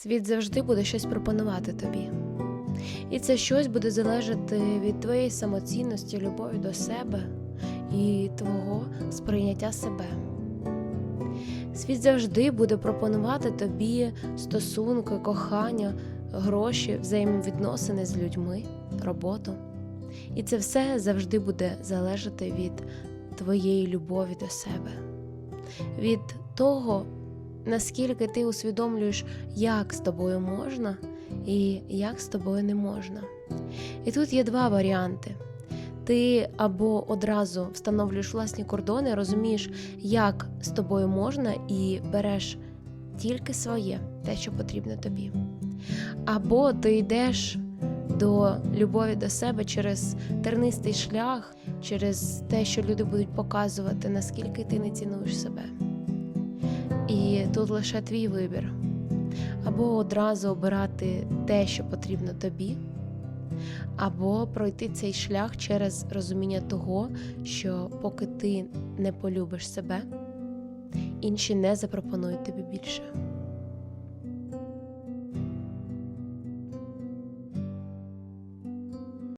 Світ завжди буде щось пропонувати тобі. І це щось буде залежати від твоєї самоцінності, любові до себе і твого сприйняття себе. Світ завжди буде пропонувати тобі стосунки, кохання, гроші, взаємовідносини з людьми, роботу. І це все завжди буде залежати від твоєї любові до себе, від того, наскільки ти усвідомлюєш, як з тобою можна і як з тобою не можна. І тут є два варіанти. Ти або одразу встановлюєш власні кордони, розумієш, як з тобою можна, і береш тільки своє, те, що потрібно тобі. Або ти йдеш до любові до себе через тернистий шлях, через те, що люди будуть показувати, наскільки ти не цінуєш себе. І тут лише твій вибір. Або одразу обирати те, що потрібно тобі, або пройти цей шлях через розуміння того, що поки ти не полюбиш себе, інші не запропонують тобі більше.